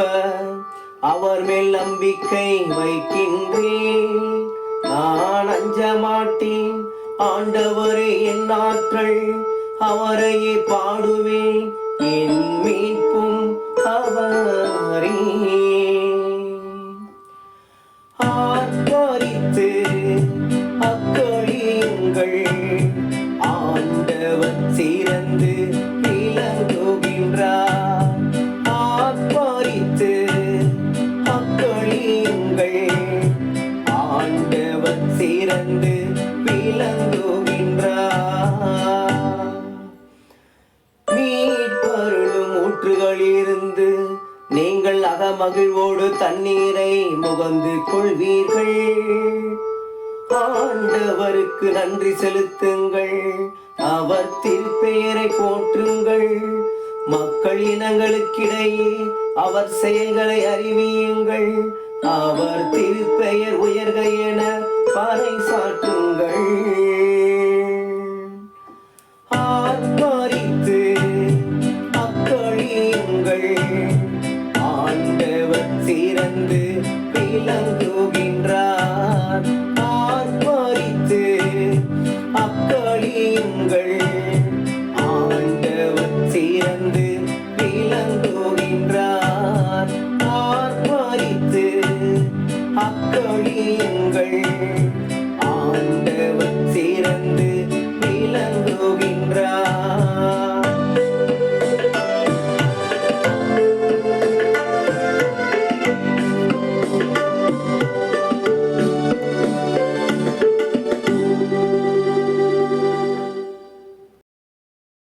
மீட்பர் அவர் மேல் நம்பிக்கை வைக்கின்றேன். நான் அஞ்ச மாட்டேன். ஆண்டவரே என் ஆற்றல் அவரையே பாடுவேன். என் மீட்பும் அவரே. ஆர்ப்பரித்து ஊற்றுகளிலிருந்து நீங்கள் அகமகிழ்வோடு தண்ணீரை முகந்து கொள்வீர்கள். ஆண்டவருக்கு நன்றி செலுத்துங்கள். அவர் திருப்பெயரை போற்றுங்கள். மக்கள் இனங்களுக்கிடையே அவர் செயல்களை அறிவியுங்கள். அவர் திருப்பெயர் உயர்க என பறை சாற்றுங்கள். கண்டு